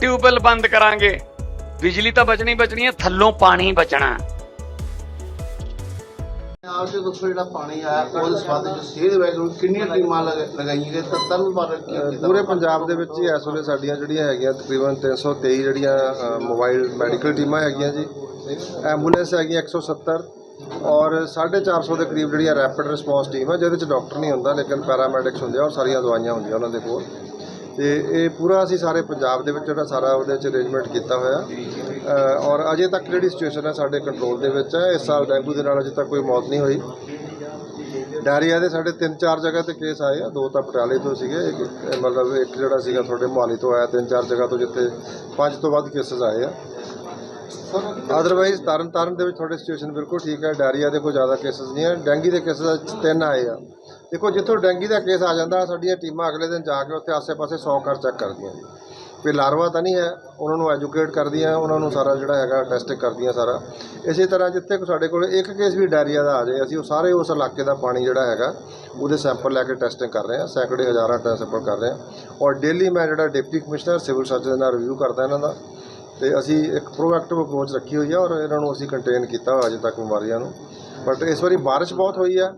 Tubewell ਬੰਦ ਕਰਾਂਗੇ। ਬਿਜਲੀ ਤਾਂ ਬਚਣੀ ਬਚਣੀ ਹੈ ਥੱਲੋਂ ਪਾਣੀ ਬਚਣਾ। ਆਪ ਦੇ ਦੱਸੋ ਜਿਹੜਾ ਪਾਣੀ ਆਇਆ ਉਹਦੇ ਸੰਬੰਧ ਵਿੱਚ ਸਿਹਤ ਵੈਗਰੂ ਕਿੰਨੀਆਂ ਟੀਮਾਂ ਲਗ- ਲਗਾਈਆਂ ਗਈਆਂ? ਤਾਂ ਤਰਨ ਬਾਰੇ ਕੀ ਕੀਤਾ ਪੂਰੇ ਪੰਜਾਬ ਦੇ ਵਿੱਚ ਹੀ ਇਸ ਵੇਲੇ ਸਾਡੀਆਂ ਜਿਹੜੀਆਂ ਹੈਗੀਆਂ ਤਕਰੀਬਨ 323 ਜਿਹੜੀਆਂ ਮੋਬਾਈਲ ਮੈਡੀਕਲ ਟੀਮਾਂ ਹੈਗੀਆਂ ਜੀ। ਐਂਬੂਲੈਂਸ ਹੈਗੀਆਂ 170 ਔਰ 450 ਦੇ ਕਰੀਬ ਜਿਹੜੀਆਂ ਰੈਪਿਡ ਰਿਸਪੌਂਸ ਟੀਮ ਹੈ ਜਿਹਦੇ ਵਿੱਚ ਡਾਕਟਰ ਨਹੀਂ ਹੁੰਦਾ ਲੇਕਿਨ ਪੈਰਾਮੈਡਿਕਸ ਹੁੰਦੇ ਆ ਔਰ ਸਾਰੀਆਂ ਦਵਾਈਆਂ ਹੁੰਦੀਆਂ ਉਹਨਾਂ ਦੇ ਕੋਲ। ਤੇ ਇਹ ਪੂਰਾ ਅਸੀਂ ਸਾਰੇ ਪੰਜਾਬ ਦੇ ਵਿੱਚ ਜਿਹੜਾ ਸਾਰਾ ਉਹਦੇ ਵਿੱਚ ਅਰੇਂਜਮੈਂਟ ਕੀਤਾ ਹੋਇਆ। ਔਰ ਅਜੇ ਤੱਕ ਜਿਹੜੀ ਸਿਚੁਏਸ਼ਨ ਹੈ ਸਾਡੇ ਕੰਟਰੋਲ ਦੇ ਵਿੱਚ ਹੈ। ਇਸ ਸਾਲ ਡੈਂਗੂ ਦੇ ਨਾਲ ਅਜੇ ਤੱਕ ਕੋਈ ਮੌਤ ਨਹੀਂ ਹੋਈ। ਡਾਇਰੀਆ ਦੇ ਸਾਡੇ ਤਿੰਨ ਚਾਰ ਜਗ੍ਹਾ ਤੇ ਕੇਸ ਆਏ ਆ। ਦੋ ਤਾਂ ਪਟਿਆਲੇ ਤੋਂ ਸੀਗੇ, ਇੱਕ ਮਤਲਬ ਇੱਕ ਜਿਹੜਾ ਸੀਗਾ ਤੁਹਾਡੇ ਮੁਹਾਲੀ ਤੋਂ ਆਇਆ, ਤਿੰਨ ਚਾਰ ਜਗ੍ਹਾ ਤੋਂ ਜਿੱਥੇ ਪੰਜ ਤੋਂ ਵੱਧ ਕੇਸਸ ਆਏ ਆ। ਅਦਰਵਾਈਜ਼ ਤਰਨ ਤਾਰਨ ਦੇ ਵਿੱਚ ਤੁਹਾਡੇ ਸਿਚੁਏਸ਼ਨ ਬਿਲਕੁਲ ਠੀਕ ਹੈ। ਡਾਇਰੀਆ ਦੇ ਕੋਈ ਜ਼ਿਆਦਾ ਕੇਸਸ ਨਹੀਂ ਹੈ। ਡੈਂਗੀ ਦੇ ਕੇਸਸ ਤਿੰਨ ਆਏ ਆ। ਦੇਖੋ, ਜਿੱਥੋਂ ਡੈਂਗੀ ਦਾ ਕੇਸ ਆ ਜਾਂਦਾ, ਸਾਡੀਆਂ ਟੀਮਾਂ ਅਗਲੇ ਦਿਨ ਜਾ ਕੇ ਉੱਥੇ ਆਸੇ-ਪਾਸੇ 100 ਘਰ ਚੈੱਕ ਕਰਦੀਆਂ ਜੀ। ਵੀ ਲਾਰਵਾ ਤਾਂ ਨਹੀਂ ਹੈ, ਉਹਨਾਂ ਨੂੰ ਐਜੂਕੇਟ ਕਰਦੀਆਂ, ਉਹਨਾਂ ਨੂੰ ਸਾਰਾ ਜਿਹੜਾ ਹੈਗਾ ਟੈਸਟ ਕਰਦੀਆਂ ਸਾਰਾ। ਇਸੇ ਤਰ੍ਹਾਂ ਜਿੱਥੇ ਸਾਡੇ ਕੋਲ ਇੱਕ ਕੇਸ ਵੀ ਡਾਇਰੀਆ ਦਾ ਆ ਜਾਏ, ਅਸੀਂ ਉਹ ਸਾਰੇ ਉਸ ਇਲਾਕੇ ਦਾ ਪਾਣੀ ਜਿਹੜਾ ਹੈਗਾ, ਉਹਦੇ ਸੈਂਪਲ ਲੈ ਕੇ ਟੈਸਟਿੰਗ ਕਰ ਰਹੇ ਹਾਂ, ਸੈਂਕੜੇ ਹਜ਼ਾਰਾਂ ਟੈਸਟ ਸੈਂਪਲ ਕਰ ਰਹੇ ਹਾਂ। ਔਰ ਡੇਲੀ ਮੈਂ ਜਿਹੜਾ ਡਿਪਟੀ ਕਮਿਸ਼ਨਰ ਸਿਵਲ ਸਰਜਨ ਨਾਲ ਰਿਵਿਊ ਕਰਦਾ ਇਹਨਾਂ ਦਾ। ਤੇ ਅਸੀਂ ਇੱਕ ਪ੍ਰੋਐਕਟਿਵ ਅਪਰੋਚ ਰੱਖੀ ਹੋਈ ਹੈ ਔਰ ਇਹਨਾਂ ਨੂੰ ਅਸੀਂ ਕੰਟੇਨ ਕੀਤਾ ਹੋਇਆ ਅਜੇ ਤੱਕ ਬਿਮਾਰੀਆਂ ਨੂੰ। ਬਟ ਇਸ ਵਾਰੀ ਬਾਰਿਸ਼ ਬਹੁਤ ਹੋਈ ਹੈ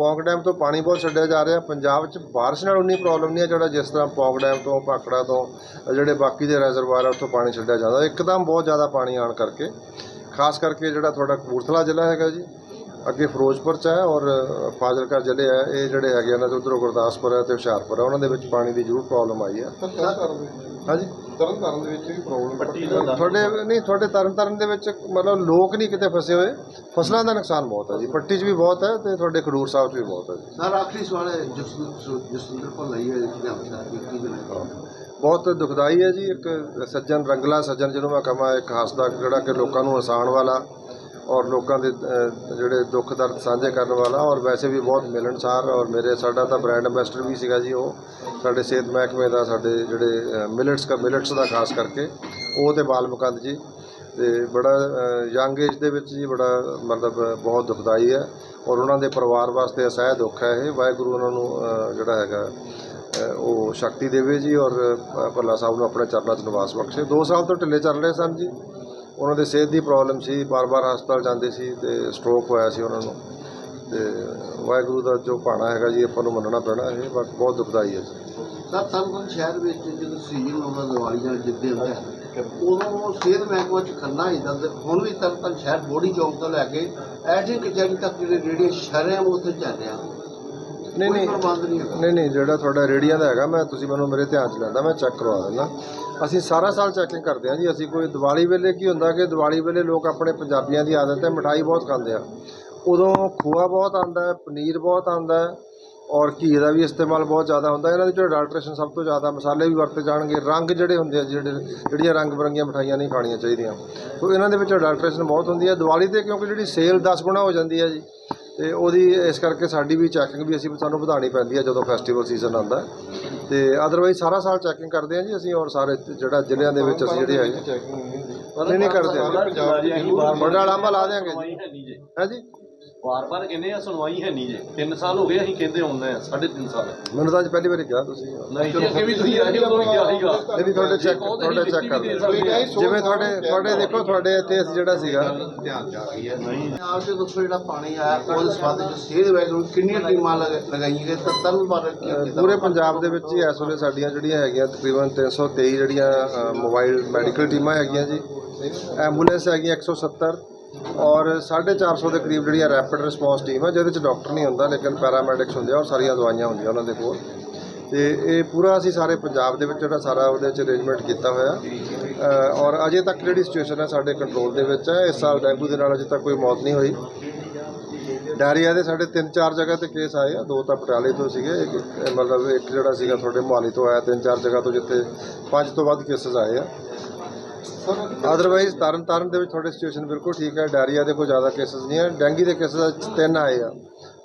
ਪੌਂਗ ਡੈਮ ਤੋਂ ਪਾਣੀ ਬਹੁਤ ਛੱਡਿਆ ਜਾ ਰਿਹਾ। ਪੰਜਾਬ 'ਚ ਬਾਰਿਸ਼ ਨਾਲ ਉਨੀ ਪ੍ਰੋਬਲਮ ਨਹੀਂ ਹੈ ਜਿਹੜਾ ਜਿਸ ਤਰ੍ਹਾਂ ਪੌਂਗ ਡੈਮ ਤੋਂ ਭਾਖੜਾ ਤੋਂ ਜਿਹੜੇ ਬਾਕੀ ਦੇ ਰੈਜ਼ਰਵਾਇਰ ਆ ਉੱਥੋਂ ਪਾਣੀ ਛੱਡਿਆ ਜਾਂਦਾ। ਇੱਕਦਮ ਬਹੁਤ ਜ਼ਿਆਦਾ ਪਾਣੀ ਆਉਣ ਕਰਕੇ ਖਾਸ ਕਰਕੇ ਜਿਹੜਾ ਤੁਹਾਡਾ ਕਪੂਰਥਲਾ ਜ਼ਿਲ੍ਹਾ ਹੈਗਾ ਜੀ ਅੱਗੇ ਫਿਰੋਜ਼ਪੁਰ ਚ ਹੈ ਔਰ ਫਾਜ਼ਿਲਕਾ ਜ਼ਿਲ੍ਹੇ ਹੈ ਇਹ ਜਿਹੜੇ ਹੈਗੇ ਦੇ ਉਧਰੋਂ ਗੁਰਦਾਸਪੁਰ ਹੈ ਤੇ ਹੁਸ਼ਿਆਰਪੁਰ ਹੈ ਉਹਨਾਂ ਦੇ ਵਿੱਚ ਪਾਣੀ ਦੀ ਜ਼ਰੂਰ ਪ੍ਰੋਬਲਮ ਆਈ ਹੈ? ਹਾਂਜੀ? ਤਰਨ ਤਾਰਨ ਦੇ ਵਿੱਚ ਵੀ ਪ੍ਰੋਬਲਮ ਤੁਹਾਡੇ ਨਹੀਂ ਤੁਹਾਡੇ ਤਰਨ ਤਾਰਨ ਦੇ ਵਿੱਚ ਮਤਲਬ ਲੋਕ ਨਹੀਂ ਕਿਤੇ ਫਸੇ ਹੋਏ? ਫਸਲਾਂ ਦਾ ਨੁਕਸਾਨ ਬਹੁਤ ਹੈ ਜੀ ਪੱਟੀ 'ਚ ਵੀ ਬਹੁਤ ਹੈ ਤੇ ਤੁਹਾਡੇ ਖਡੂਰ ਸਾਹਿਬ 'ਚ ਵੀ ਬਹੁਤ ਹੈ ਜੀ। ਸਰ ਆਖਰੀ ਸਵਾਲ ਹੈ ਜਸਵਿੰਦਰ ਜਸਵਿੰਦਰ ਕੋਲ ਲਈ ਹੈ ਬਹੁਤ ਦੁਖਦਾਈ ਹੈ ਜੀ ਇੱਕ ਸੱਜਣ ਰੰਗਲਾ ਸੱਜਣ ਜਿਹਨੂੰ ਮੈਂ ਕਹਾਂ ਇੱਕ ਹੱਸਦਾ ਜਿਹੜਾ ਕਿ ਲੋਕਾਂ ਨੂੰ ਹਸਾਉਣ ਵਾਲਾ। ਔਰ ਲੋਕਾਂ ਦੇ ਜਿਹੜੇ ਦੁੱਖ ਦਰਦ ਸਾਂਝੇ ਕਰਨ ਵਾਲਾ ਔਰ ਵੈਸੇ ਵੀ ਬਹੁਤ ਮਿਲਣਸਾਰ ਔਰ ਮੇਰੇ, ਸਾਡਾ ਤਾਂ ਬ੍ਰਾਂਡ ਐਂਬੈਸਡਰ ਵੀ ਸੀਗਾ ਜੀ ਉਹ। ਸਾਡੇ ਸਿਹਤ ਮਹਿਕਮੇ ਦਾ, ਸਾਡੇ ਜਿਹੜੇ ਮਿਲਟਸ ਦਾ ਮਿਲਟਸ ਦਾ ਖਾਸ ਕਰਕੇ, ਉਹ ਤੇ ਬਾਲ ਮੁਕੰਦ ਜੀ। ਤੇ ਬੜਾ ਯੰਗ ਏਜ ਦੇ ਵਿੱਚ ਜੀ ਬੜਾ, ਮਤਲਬ, ਬਹੁਤ ਦੁਖਦਾਈ ਹੈ ਔਰ ਉਹਨਾਂ ਦੇ ਪਰਿਵਾਰ ਵਾਸਤੇ ਅਸਹਿ ਦੁੱਖ ਹੈ ਇਹ। ਵਾਹਿਗੁਰੂ ਉਹਨਾਂ ਨੂੰ ਜਿਹੜਾ ਹੈਗਾ ਉਹ ਸ਼ਕਤੀ ਦੇਵੇ ਜੀ ਔਰ ਭੱਲਾ ਸਾਹਿਬ ਨੂੰ ਆਪਣੇ ਚਰਨਾਂ 'ਚ ਨਿਵਾਸ ਬਖਸ਼ੇ। 2 ਸਾਲ ਤੋਂ ਢਿੱਲੇ ਚੱਲ ਰਹੇ ਸਨ ਜੀ। ਉਹਨਾਂ ਦੇ ਸਿਹਤ ਦੀ ਪ੍ਰੋਬਲਮ ਸੀ, ਬਾਰ-ਬਾਰ ਹਸਪਤਾਲ ਜਾਂਦੇ ਸੀ ਤੇ ਸਟ੍ਰੋਕ ਹੋਇਆ ਸੀ ਉਹਨਾਂ ਨੂੰ। ਤੇ ਵਾਹਿਗੁਰੂ ਦਾ ਜੋ ਭਾਣਾ ਹੈਗਾ ਜੀ, ਆਪਾਂ ਨੂੰ ਮੰਨਣਾ ਪੈਣਾ ਇਹ ਬਟ ਬਹੁਤ ਦੁਖਦਾਈ ਹੈ ਜੀ। ਸਰ ਤਰਨ ਸ਼ਹਿਰ ਵਿੱਚ ਜਦੋਂ ਸੀਜ਼ਨ ਆਉਂਦਾ ਦੀਵਾਲੀ ਨਾਲ ਜਿੱਦੇ ਹੁੰਦਾ ਉਦੋਂ ਸਿਹਤ ਮਹਿਕਮਾ ਚ ਖੰਨਾ ਹੁੰਦਾ ਤੇ ਹੁਣ ਵੀ ਤਰਨ ਸ਼ਹਿਰ ਬੋਡੀ ਚੌਂਕ ਤੋਂ ਲੈ ਕੇ ਐਡੀ ਕਚਹਿਰੀ ਤੱਕ ਜਿਹੜੇ ਰੇਡੀਓ ਸ਼ਹਿਰਾਂ ਉਹ ਉੱਥੇ ਚੱਲ ਰਿਹਾ ਨਹੀਂ ਨਹੀਂ। ਪ੍ਰਬੰਧ ਨਹੀਂ ਹੈਗਾ। ਨਹੀਂ ਨਹੀਂ ਜਿਹੜਾ ਤੁਹਾਡਾ ਰੇੜੀਆਂ ਦਾ ਹੈਗਾ ਮੈਂ ਤੁਸੀਂ ਮੈਨੂੰ ਮੇਰੇ ਧਿਆਨ 'ਚ ਲੈਂਦਾ ਮੈਂ ਚੈੱਕ ਕਰਵਾ ਦਿੰਦਾ। ਅਸੀਂ ਸਾਰਾ ਸਾਲ ਚੈਕਿੰਗ ਕਰਦੇ ਹਾਂ ਜੀ ਅਸੀਂ ਕੋਈ ਦੀਵਾਲੀ ਵੇਲੇ ਕੀ ਹੁੰਦਾ ਕਿ ਦੀਵਾਲੀ ਵੇਲੇ ਲੋਕ ਆਪਣੇ ਪੰਜਾਬੀਆਂ ਦੀ ਆਦਤ ਹੈ ਮਠਾਈ ਬਹੁਤ ਖਾਂਦੇ ਆ। ਉਦੋਂ ਖੋਆ ਬਹੁਤ ਆਂਦਾ ਹੈ ਪਨੀਰ ਬਹੁਤ ਆਂਦਾ ਹੈ ਔਰ ਘੀ ਦਾ ਵੀ ਇਸਤੇਮਾਲ ਬਹੁਤ ਜ਼ਿਆਦਾ ਹੁੰਦਾ ਇਹਨਾਂ ਦੇ ਵਿੱਚ ਅਡਲਟ੍ਰੇਸ਼ਨ ਸਭ ਤੋਂ ਜ਼ਿਆਦਾ ਮਸਾਲੇ ਵੀ ਵਰਤੇ ਜਾਣਗੇ। ਰੰਗ ਜਿਹੜੇ ਹੁੰਦੇ ਆ ਜਿਹੜੇ ਜਿਹੜੀਆਂ ਰੰਗ ਬਰੰਗੀਆਂ ਮਠਾਈਆਂ ਨਹੀਂ ਖਾਣੀਆਂ ਚਾਹੀਦੀਆਂ। ਸੋ ਇਹਨਾਂ ਦੇ ਵਿੱਚ ਅਡਲਟ੍ਰੇਸ਼ਨ ਬਹੁਤ ਹੁੰਦੀ ਹੈ। ਦੀਵਾਲੀ ਤੇ ਕਿਉਂਕਿ ਜਿਹੜੀ ਸੇਲ 10 ਗੁਣਾ ਹੋ ਜਾਂਦੀ ਹੈ ਜੀ। ਤੇ ਉਹਦੀ ਇਸ ਕਰਕੇ ਸਾਡੀ ਵੀ ਚੈਕਿੰਗ ਵੀ ਅਸੀਂ ਸਾਨੂੰ ਵਧਾਉਣੀ ਪੈਂਦੀ ਹੈ ਜਦੋਂ ਫੈਸਟੀਵਲ ਸੀਜ਼ਨ ਆਉਂਦਾ ਹੈ। ਤੇ ਅਦਰਵਾਈਜ਼ ਸਾਰਾ ਸਾਲ ਚੈਕਿੰਗ ਕਰਦੇ ਹਾਂ ਜੀ ਅਸੀਂ ਔਰ ਸਾਰੇ ਜਿਹੜਾ ਜ਼ਿਲ੍ਹਿਆਂ ਦੇ ਵਿੱਚ ਅਸੀਂ ਜਿਹੜੇ ਹੈਗੇ ਨਹੀਂ ਨਹੀਂ ਕਰਦੇ ਬੜਾ ਲਾਂਬਾ ਲਾ ਦਿਆਂਗੇ ਜੀ। ਹੈ ਜੀ? ਵਾਰ-ਵਾਰ ਕਹਿੰਦੇ ਆ ਸੁਣਵਾਈ ਹੈ ਨਹੀਂ ਜੇ। 3 ਸਾਲ ਹੋ ਗਏ ਅਸੀਂ ਕਹਿੰਦੇ ਹੁੰਦੇ ਆ 3.5 ਸਾਲ। ਮੈਨੂੰ ਤਾਂ ਅੱਜ ਪਹਿਲੀ ਵਾਰੀ ਕਿਹਾ ਤੁਸੀਂ। ਨਹੀਂ ਜੀ ਅੱਗੇ ਵੀ ਤੁਸੀਂ ਆਏ ਵੀ ਕਿਹਾ ਸੀਗਾ। ਇਹ ਵੀ ਤੁਹਾਡੇ ਚੈੱਕ ਤੁਹਾਡੇ ਚੈੱਕ ਕਰ ਲਓ। ਜਿਵੇਂ ਤੁਹਾਡੇ ਤੁਹਾਡੇ ਦੇਖੋ ਤੁਹਾਡੇ ਇੱਥੇ ਅਸੀਂ ਜਿਹੜਾ ਸੀਗਾ। ਆਪ ਦੇ ਦੋਸਤੋ ਜਿਹੜਾ ਪਾਣੀ ਆਇਆ ਉਹਦੇ ਸੰਬੰਧ ਵਿੱਚ? ਸਿਹਤ ਵਿਭਾਗ ਨੂੰ ਕਿੰਨੀਆਂ ਟੀਮਾਂ ਲਗ- ਲਗਾਈਆਂ ਗਈਆਂ? ਤਾਂ ਤਰਨ ਬਾਰੇ ਕੀ ਅ, ਕੀਤਾ ਪੂਰੇ ਪੰਜਾਬ ਦੇ ਵਿੱਚ ਹੀ ਇਸ ਵੇਲੇ ਸਾਡੀਆਂ ਜਿਹੜੀਆਂ ਹੈਗੀਆਂ ਤਕਰੀਬਨ 323 ਜਿਹੜੀਆਂ ਮੋਬਾਈਲ ਮੈਡੀਕਲ ਟੀਮਾਂ ਹੈਗੀਆਂ ਜੀ। ਐਂਬੂਲੈਂਸ ਹੈਗੀਆਂ 170 ਔਰ 450 ਦੇ ਕਰੀਬ ਜਿਹੜੀ ਆ ਰੈਪਿਡ ਰਿਸਪੌਂਸ ਟੀਮ ਹੈ ਜਿਹਦੇ ਵਿੱਚ ਡਾਕਟਰ ਨਹੀਂ ਹੁੰਦਾ, ਲੇਕਿਨ ਪੈਰਾਮੈਡਿਕਸ ਹੁੰਦੇ ਆ ਔਰ ਸਾਰੀਆਂ ਦਵਾਈਆਂ ਹੁੰਦੀਆਂ ਉਹਨਾਂ ਦੇ ਕੋਲ। ਤੇ ਇਹ ਪੂਰਾ ਅਸੀਂ ਸਾਰੇ ਪੰਜਾਬ ਦੇ ਵਿੱਚ ਜਿਹੜਾ ਸਾਰਾ ਉਹਦੇ ਵਿੱਚ ਅਰੇਂਜਮੈਂਟ ਕੀਤਾ ਹੋਇਆ। ਔਰ ਅਜੇ ਤੱਕ ਜਿਹੜੀ ਸਿਚੁਏਸ਼ਨ ਹੈ ਸਾਡੇ ਕੰਟਰੋਲ ਦੇ ਵਿੱਚ ਹੈ ਇਸ ਸਾਲ ਡੈਂਗੂ ਦੇ ਨਾਲ ਅਜੇ ਤੱਕ ਕੋਈ ਮੌਤ ਨਹੀਂ ਹੋਈ। ਡਾਇਰੀਆ ਦੇ ਸਾਡੇ ਤਿੰਨ ਚਾਰ ਜਗ੍ਹਾ ਤੇ ਕੇਸ ਆਏ ਆ, ਦੋ ਤਾਂ ਪਟਿਆਲੇ ਤੋਂ ਸੀਗੇ, ਇੱਕ, ਮਤਲਬ ਇੱਕ ਜਿਹੜਾ ਸੀਗਾ ਤੁਹਾਡੇ ਮੁਹਾਲੀ ਤੋਂ ਆਇਆ ਤਿੰਨ ਚਾਰ ਜਗ੍ਹਾ ਤੋਂ ਜਿੱਥੇ ਪੰਜ ਤੋਂ ਵੱਧ ਕੇਸਸ ਆਏ ਆ। ਅਦਰਵਾਈਜ਼ ਤਰਨ ਤਾਰਨ ਦੇ ਵਿੱਚ ਤੁਹਾਡੀ ਸਿਚੁਏਸ਼ਨ ਬਿਲਕੁਲ ਠੀਕ ਹੈ। ਡਾਇਰੀਆ ਦੇ ਕੋਈ ਜ਼ਿਆਦਾ ਕੇਸਸ ਨਹੀਂ ਹੈ। ਡੈਂਗੀ ਦੇ ਕੇਸਸ ਤਿੰਨ ਆਏ ਆ।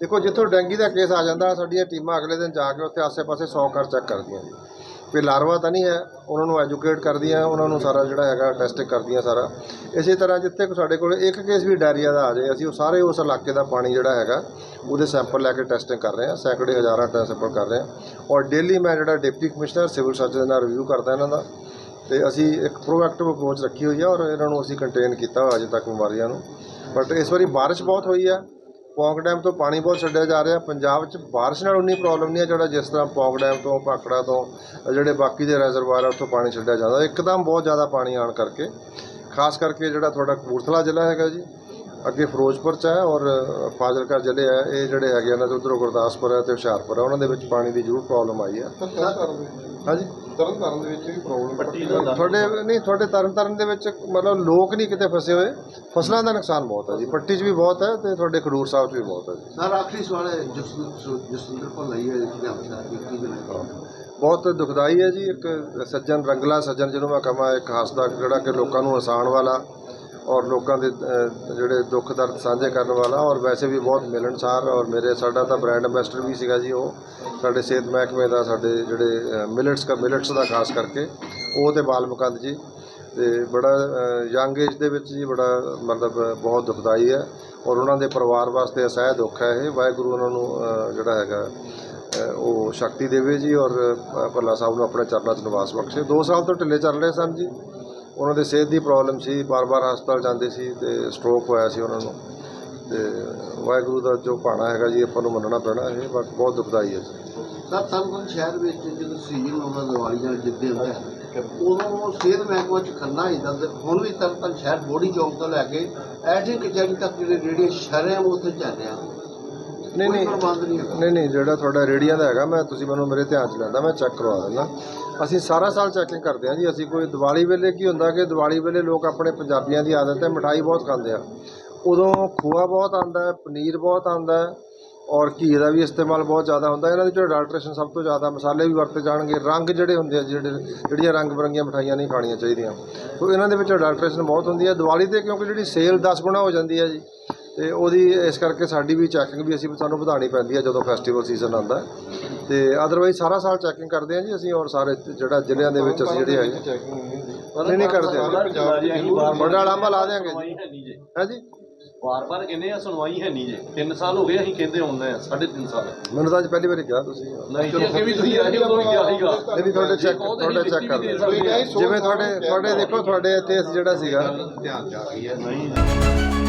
ਦੇਖੋ, ਜਿੱਥੋਂ ਡੈਂਗੀ ਦਾ ਕੇਸ ਆ ਜਾਂਦਾ, ਸਾਡੀਆਂ ਟੀਮਾਂ ਅਗਲੇ ਦਿਨ ਜਾ ਕੇ ਉੱਥੇ ਆਸੇ-ਪਾਸੇ 100 ਘਰ ਚੈੱਕ ਕਰਦੀਆਂ। ਵੀ ਲਾਰਵਾ ਤਾਂ ਨਹੀਂ ਹੈ, ਉਹਨਾਂ ਨੂੰ ਐਜੂਕੇਟ ਕਰਦੀਆਂ, ਉਹਨਾਂ ਨੂੰ ਸਾਰਾ ਜਿਹੜਾ ਹੈਗਾ ਟੈਸਟ ਕਰਦੀਆਂ ਸਾਰਾ। ਇਸੇ ਤਰ੍ਹਾਂ ਜਿੱਥੇ ਸਾਡੇ ਕੋਲ ਇੱਕ ਕੇਸ ਵੀ ਡਾਇਰੀਆ ਦਾ ਆ ਜਾਏ, ਅਸੀਂ ਉਹ ਸਾਰੇ ਉਸ ਇਲਾਕੇ ਦਾ ਪਾਣੀ ਜਿਹੜਾ ਹੈਗਾ, ਉਹਦੇ ਸੈਂਪਲ ਲੈ ਕੇ ਟੈਸਟਿੰਗ ਕਰ ਰਹੇ ਹਾਂ। ਸੈਂਕੜੇ ਹਜ਼ਾਰਾਂ ਟੈਸਟ ਸੈਂਪਲ ਕਰ ਰਹੇ ਹਾਂ। ਔਰ ਡੇਲੀ ਮੈਂ ਜਿਹੜਾ ਡਿਪਟੀ ਕਮਿਸ਼ਨਰ ਸਿਵਲ ਸਰਜਨ ਨਾਲ ਰਿਵਿਊ ਕਰਦਾ ਇਹਨਾਂ ਦਾ। ਤੇ ਅਸੀਂ ਇੱਕ ਪ੍ਰੋਐਕਟਿਵ ਅਪਰੋਚ ਰੱਖੀ ਹੋਈ ਹੈ ਔਰ ਇਹਨਾਂ ਨੂੰ ਅਸੀਂ ਕੰਟੇਨ ਕੀਤਾ ਅਜੇ ਤੱਕ ਬਿਮਾਰੀਆਂ ਨੂੰ। ਬਟ ਇਸ ਵਾਰੀ ਬਾਰਿਸ਼ ਬਹੁਤ ਹੋਈ ਹੈ ਪੌਂਗ ਡੈਮ ਤੋਂ ਪਾਣੀ ਬਹੁਤ ਛੱਡਿਆ ਜਾ ਰਿਹਾ। ਪੰਜਾਬ 'ਚ ਬਾਰਿਸ਼ ਨਾਲ ਉਨੀ ਪ੍ਰੋਬਲਮ ਨਹੀਂ ਹੈ ਜਿਹੜਾ ਜਿਸ ਤਰ੍ਹਾਂ ਪੌਂਗ ਡੈਮ ਤੋਂ ਭਾਖੜਾ ਤੋਂ ਜਿਹੜੇ ਬਾਕੀ ਦੇ ਰੈਜ਼ਰਵਾਇਰ ਆ ਉੱਥੋਂ ਪਾਣੀ ਛੱਡਿਆ ਜਾਂਦਾ। ਇੱਕਦਮ ਬਹੁਤ ਜ਼ਿਆਦਾ ਪਾਣੀ ਆਉਣ ਕਰਕੇ ਖਾਸ ਕਰਕੇ ਜਿਹੜਾ ਤੁਹਾਡਾ ਕਪੂਰਥਲਾ ਜ਼ਿਲ੍ਹਾ ਹੈਗਾ ਜੀ ਅੱਗੇ ਫਿਰੋਜ਼ਪੁਰ ਚ ਹੈ ਔਰ ਫਾਜ਼ਿਲਕਾ ਜ਼ਿਲ੍ਹੇ ਹੈ ਇਹ ਜਿਹੜੇ ਹੈਗੇ ਇਹਨਾਂ ਦੇ ਉਧਰੋਂ ਗੁਰਦਾਸਪੁਰ ਹੈ ਤੇ ਹੁਸ਼ਿਆਰਪੁਰ ਹੈ ਉਹਨਾਂ ਦੇ ਵਿੱਚ ਪਾਣੀ ਦੀ ਜ਼ਰੂਰ ਪ੍ਰੋਬਲਮ ਆਈ ਹੈ? ਹਾਂਜੀ? ਤਰਨ ਤਾਰਨ ਦੇ ਵਿੱਚ ਵੀ ਪ੍ਰੋਬਲਮ ਤੁਹਾਡੇ ਨਹੀਂ ਤੁਹਾਡੇ ਤਰਨ ਤਾਰਨ ਦੇ ਵਿੱਚ ਮਤਲਬ ਲੋਕ ਨਹੀਂ ਕਿਤੇ ਫਸੇ ਹੋਏ? ਫਸਲਾਂ ਦਾ ਨੁਕਸਾਨ ਬਹੁਤ ਹੈ ਜੀ। ਪੱਟੀ 'ਚ ਵੀ ਬਹੁਤ ਹੈ ਤੇ ਤੁਹਾਡੇ ਖਡੂਰ ਸਾਹਿਬ 'ਚ ਵੀ ਬਹੁਤ ਹੈ ਜੀ। ਸਰ ਆਖਰੀ ਸਵਾਲ ਹੈ ਜਸਵਿੰਦਰ ਜਸਵਿੰਦਰ ਭੱਲਾ ਹੀ ਦੀ ਕੀ ਬਹੁਤ ਦੁਖਦਾਈ ਹੈ ਜੀ ਇੱਕ ਸੱਜਣ ਰੰਗਲਾ ਸੱਜਣ ਜਿਹਨੂੰ ਮੈਂ ਕਹਾਂ ਇੱਕ ਹੱਸਦਾ ਜਿਹੜਾ ਕਿ ਲੋਕਾਂ ਨੂੰ ਹਸਾਉਣ ਵਾਲਾ। ਔਰ ਲੋਕਾਂ ਦੇ ਜਿਹੜੇ ਦੁੱਖ ਦਰਦ ਸਾਂਝੇ ਕਰਨ ਵਾਲਾ ਔਰ ਵੈਸੇ ਵੀ ਬਹੁਤ ਮਿਲਣਸਾਰ ਔਰ ਮੇਰੇ, ਸਾਡਾ ਤਾਂ ਬ੍ਰਾਂਡ ਐਂਬੈਸਡਰ ਵੀ ਸੀਗਾ ਜੀ ਉਹ, ਸਾਡੇ ਸਿਹਤ ਮਹਿਕਮੇ ਦਾ, ਸਾਡੇ ਜਿਹੜੇ ਮਿਲਟਸ ਦਾ ਮਿਲਟਸ ਦਾ ਖਾਸ ਕਰਕੇ, ਉਹ ਤੇ ਬਾਲ ਮੁਕੰਦ ਜੀ, ਤੇ ਬੜਾ ਯੰਗ ਏਜ ਦੇ ਵਿੱਚ ਜੀ ਬੜਾ, ਮਤਲਬ ਬਹੁਤ ਦੁਖਦਾਈ ਹੈ ਔਰ ਉਹਨਾਂ ਦੇ ਪਰਿਵਾਰ ਵਾਸਤੇ ਅਸਹਿ ਦੁੱਖ ਹੈ ਇਹ, ਵਾਹਿਗੁਰੂ ਉਹਨਾਂ ਨੂੰ ਜਿਹੜਾ ਹੈਗਾ ਉਹ ਸ਼ਕਤੀ ਦੇਵੇ ਜੀ ਔਰ ਭੱਲਾ ਸਾਹਿਬ ਨੂੰ ਆਪਣੇ ਚਰਨਾਂ 'ਚ ਨਿਵਾਸ ਬਖਸ਼ੇ 2 ਸਾਲ ਤੋਂ ਢਿੱਲੇ ਚੱਲ ਰਹੇ ਸਨ ਜੀ। ਉਹਨਾਂ ਦੇ ਸਿਹਤ ਦੀ ਪ੍ਰੋਬਲਮ ਸੀ, ਬਾਰ-ਬਾਰ ਹਸਪਤਾਲ ਜਾਂਦੇ ਸੀ ਤੇ ਸਟ੍ਰੋਕ ਹੋਇਆ ਸੀ ਉਹਨਾਂ ਨੂੰ। ਤੇ ਵਾਹਿਗੁਰੂ ਦਾ ਜੋ ਭਾਣਾ ਹੈਗਾ ਜੀ, ਆਪਾਂ ਨੂੰ ਮੰਨਣਾ ਪੈਣਾ ਇਹ ਬਾਤ ਬਹੁਤ ਦੁਖਦਾਈ ਹੈ ਜੀ। ਸਰ ਤਰਨ ਸ਼ਹਿਰ ਵਿੱਚ ਜਦੋਂ ਸੀਜ਼ਨ ਆਉਂਦਾ ਦੀਵਾਲੀ ਨਾਲ ਜਿੱਦੇ ਹੁੰਦਾ, ਉਦੋਂ ਸਿਹਤ ਮਹਿਕਮੇ ਚ ਖੰਨਾ ਹੀ ਦੰਦ ਹੁਣ ਵੀ ਤਰਨ ਸ਼ਹਿਰ ਬੋਡੀ ਚੌਂਕ ਤੋਂ ਲੈ ਕੇ ਐਡੀ ਕਚਹਿਰੀ ਤੱਕ ਜਿਹੜੇ ਰੇਡੀਓ ਉਹ ਉੱਥੇ ਚੱਲ ਰਿਹਾ। ਨਹੀਂ ਨਹੀਂ। ਨਹੀਂ ਨਹੀਂ ਜਿਹੜਾ ਤੁਹਾਡਾ ਰੇੜੀਆਂ ਦਾ ਹੈਗਾ ਮੈਂ ਤੁਸੀਂ ਮੈਨੂੰ ਮੇਰੇ ਧਿਆਨ 'ਚ ਲੈਂਦਾ ਮੈਂ ਚੈੱਕ ਕਰਵਾ ਦਿੰਦਾ। ਅਸੀਂ ਸਾਰਾ ਸਾਲ ਚੈਕਿੰਗ ਕਰਦੇ ਹਾਂ ਜੀ ਅਸੀਂ ਕੋਈ ਦੀਵਾਲੀ ਵੇਲੇ ਕੀ ਹੁੰਦਾ ਕਿ ਦੀਵਾਲੀ ਵੇਲੇ ਲੋਕ ਆਪਣੇ ਪੰਜਾਬੀਆਂ ਦੀ ਆਦਤ ਹੈ ਮਠਾਈ ਬਹੁਤ ਖਾਂਦੇ ਆ। ਉਦੋਂ ਖੋਆ ਬਹੁਤ ਆਉਂਦਾ ਹੈ ਪਨੀਰ ਬਹੁਤ ਆਉਂਦਾ ਹੈ ਔਰ ਘੀ ਦਾ ਵੀ ਇਸਤੇਮਾਲ ਬਹੁਤ ਜ਼ਿਆਦਾ ਹੁੰਦਾ ਇਹਨਾਂ ਦੇ ਜੋ ਅਡਲਟ੍ਰੇਸ਼ਨ ਸਭ ਤੋਂ ਜ਼ਿਆਦਾ ਮਸਾਲੇ ਵੀ ਵਰਤੇ ਜਾਣਗੇ ਰੰਗ ਜਿਹੜੇ ਹੁੰਦੇ ਆ ਜਿਹੜੇ ਜਿਹੜੀਆਂ ਰੰਗ ਬਰੰਗੀਆਂ ਮਠਾਈਆਂ ਨਹੀਂ ਖਾਣੀਆਂ ਚਾਹੀਦੀਆਂ। ਸੋ ਇਹਨਾਂ ਦੇ ਵਿੱਚ ਅਡਲਟ੍ਰੇਸ਼ਨ ਬਹੁਤ ਹੁੰਦੀ ਹੈ। ਦੀਵਾਲੀ ਤੇ ਕਿਉਂਕਿ ਜਿਹੜੀ ਸੇਲ 10 ਗੁਣਾ ਹੋ ਜਾਂਦੀ ਹੈ ਜੀ। ਤੇ ਉਹਦੀ ਇਸ ਕਰਕੇ ਸਾਡੀ ਵੀ ਚੈਕਿੰਗ ਵੀ ਅਸੀਂ ਸਾਨੂੰ ਵਧਾਉਣੀ ਪੈਂਦੀ ਹੈ ਜਦੋਂ ਫੈਸਟੀਵਲ ਸੀਜ਼ਨ ਆਉਂਦਾ। ਹੈ। ਤੇ ਅਦਰਵਾਈਜ਼ ਸਾਰਾ ਸਾਲ ਚੈਕਿੰਗ ਕਰਦੇ ਹਾਂ ਜੀ ਅਸੀਂ ਔਰ ਸਾਰੇ ਜਿਹੜਾ ਜ਼ਿਲ੍ਹਿਆਂ ਦੇ ਵਿੱਚ ਅਸੀਂ ਜਿਹੜੇ ਹੈਗੇ ਨਹੀਂ ਨਹੀਂ ਕਰਦੇ ਬੜਾ ਲਾਂਬਾ ਲਾ ਸੁਣਵਾਈ ਜੀ। ਹੈ ਜੇ। ਹੈ ਜੀ? ਵਾਰ-ਵਾਰ ਕਹਿੰਦੇ ਆ ਸੁਣਵਾਈ ਹੈ ਨਹੀਂ ਜੇ। 3 ਸਾਲ ਹੋ ਗਏ ਅਸੀਂ ਕਹਿੰਦੇ ਹੁੰਦੇ ਆ 3.5 ਸਾਲ। ਮੈਨੂੰ ਤਾਂ ਅੱਜ ਪਹਿਲੀ ਵਾਰੀ ਕਿਹਾ ਤੁਸੀਂ। ਨਹੀਂ ਜੀ ਅੱਗੇ ਵੀ ਤੁਸੀਂ ਆਏ ਉਦੋਂ ਵੀ ਕਿਹਾ ਸੀਗਾ। ਇਹ ਵੀ ਤੁਹਾਡੇ ਚੈੱਕ ਤੁਹਾਡੇ ਚੈੱਕ ਕਰ ਲਓ ਜਿਵੇਂ ਤੁਹਾਡੇ ਤੁਹਾਡੇ ਦੇਖੋ ਤੁਹਾਡੇ ਇੱਥੇ ਜਿਹੜਾ ਸੀਗਾ। ਨਹੀਂ।